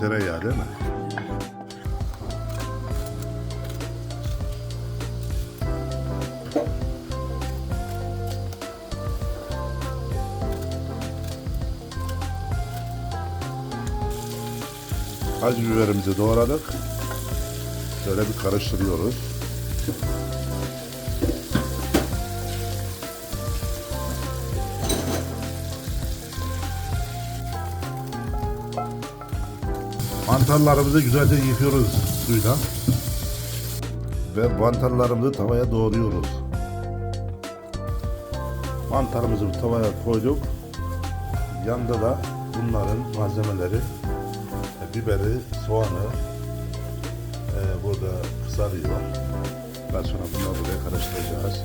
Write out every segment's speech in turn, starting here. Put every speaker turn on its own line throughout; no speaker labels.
tereyağı değil mi? Acı biberimizi doğradık. Şöyle bir karıştırıyoruz. Mantarlarımızı güzelce yıkıyoruz suyla. Ve mantarlarımızı tavaya doğruyoruz. Mantarımızı tavaya koyduk. Yanında da bunların malzemeleri e, biberi, soğanı e, burada kızarıyor. Daha sonra bunları buraya karıştıracağız.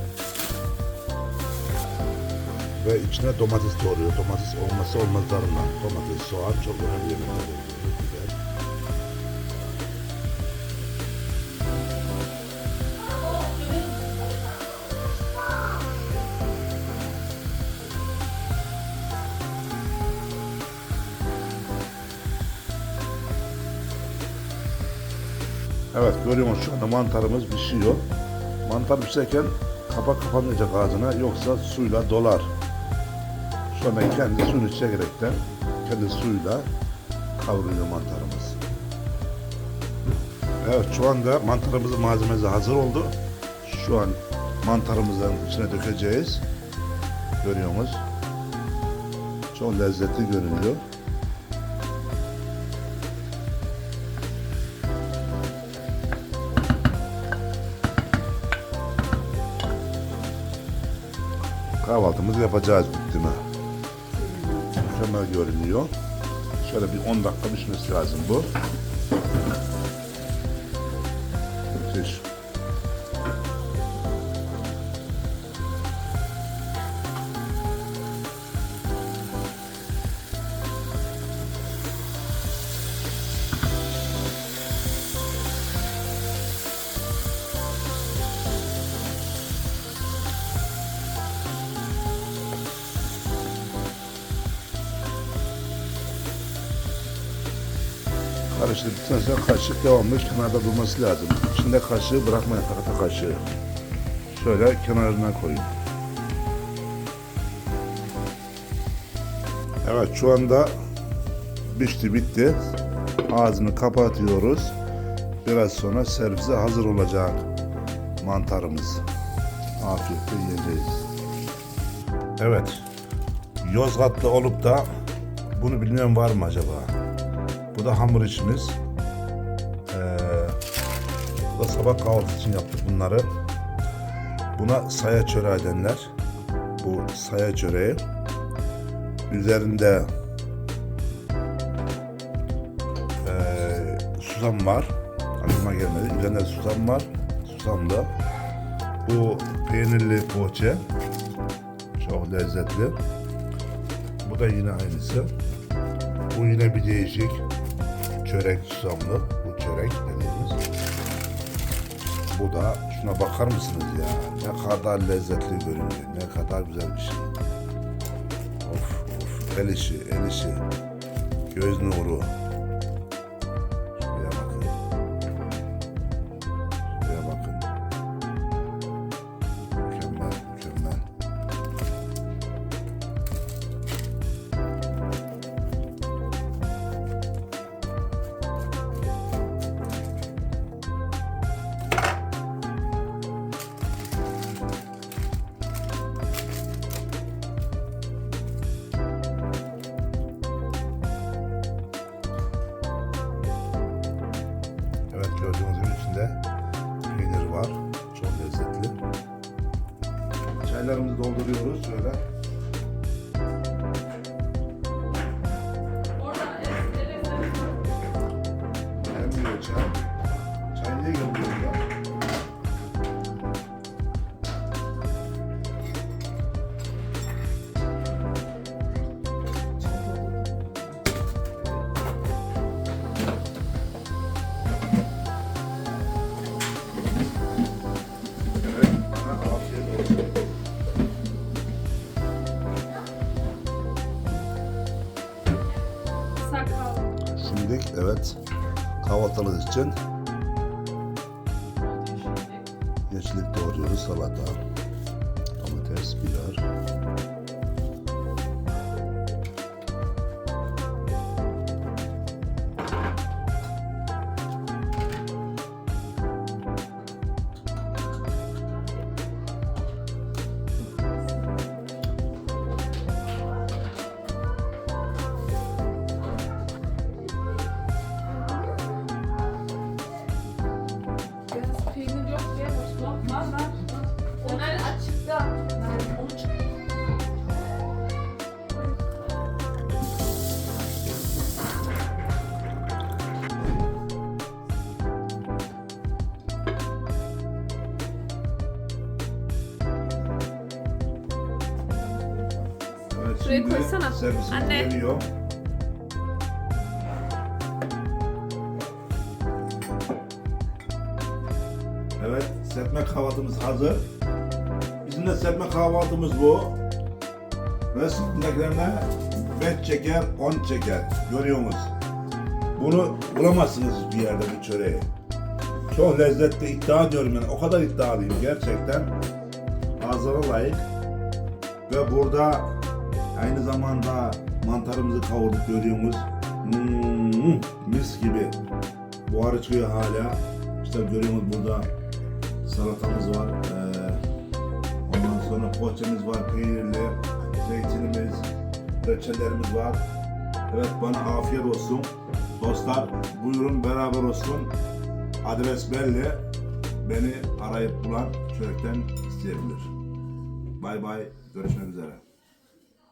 Ve içine domates doğruyor. Domates olması olmazlarından. Domates, soğan çok önemli yemekler. Evet görüyorsunuz şu anda mantarımız pişiyor. Mantar pişerken kapak kapanmayacak ağzına yoksa suyla dolar. Şu anda kendi suyunu çekerekten kendi suyla kavruluyor mantarımız. Evet şu anda mantarımızın malzemesi hazır oldu. Şu an mantarımızın içine dökeceğiz. Görüyorsunuz. Çok lezzetli görünüyor. Kahvaltımızı yapacağız bitti mi? Mükemmel görünüyor. Şöyle bir 10 dakika pişmesi lazım bu. Müthiş. Karıştırdıktan sonra kaşık devamlı kenarda durması lazım. İçinde kaşığı bırakmayın tahta kaşığı. Şöyle kenarına koyun. Evet şu anda pişti bitti. Ağzını kapatıyoruz. Biraz sonra servise hazır olacak mantarımız. Afiyetle yiyeceğiz. Evet. Yozgatlı olup da bunu bilmeyen var mı acaba? Bu da hamur işimiz. Ee, bu da sabah kahvaltı için yaptık bunları. Buna saya çöreği denler. Bu saya çöreği. Üzerinde ee, susam var. Aklıma gelmedi. Üzerinde susam var. Susam da. Bu peynirli poğaça. Çok lezzetli. Bu da yine aynısı. Bu yine bir değişik çörek susamlı. Bu çörek dediğimiz. Bu da şuna bakar mısınız ya? Ne kadar lezzetli görünüyor. Ne kadar güzel bir şey. Of of. El işi, el işi. Göz nuru. Dolduruyoruz şöyle. Şimdi evet kahvaltılık için yeşillik doğruyoruz. Salata, domates, biber.
Şuraya
şimdi
koysana. Anne.
geliyor. Evet, serpme kahvaltımız hazır. Bizim de serpme kahvaltımız bu. Resimdekilerine 5 çeker, 10 çeker. Görüyorsunuz. Bunu bulamazsınız bir yerde bu çöreği. Çok lezzetli iddia ediyorum yani. O kadar iddialıyım gerçekten. Ağzına layık. Ve burada aynı zamanda mantarımızı kavurduk görüyorsunuz. Hmm, mis gibi. Buharı çıkıyor hala. İşte görüyorsunuz burada salatamız var. Ee, ondan sonra poğaçamız var, peynirli, zeytinimiz, reçellerimiz var. Evet bana afiyet olsun. Dostlar buyurun beraber olsun. Adres belli. Beni arayıp bulan çörekten isteyebilir. Bay bay. Görüşmek üzere.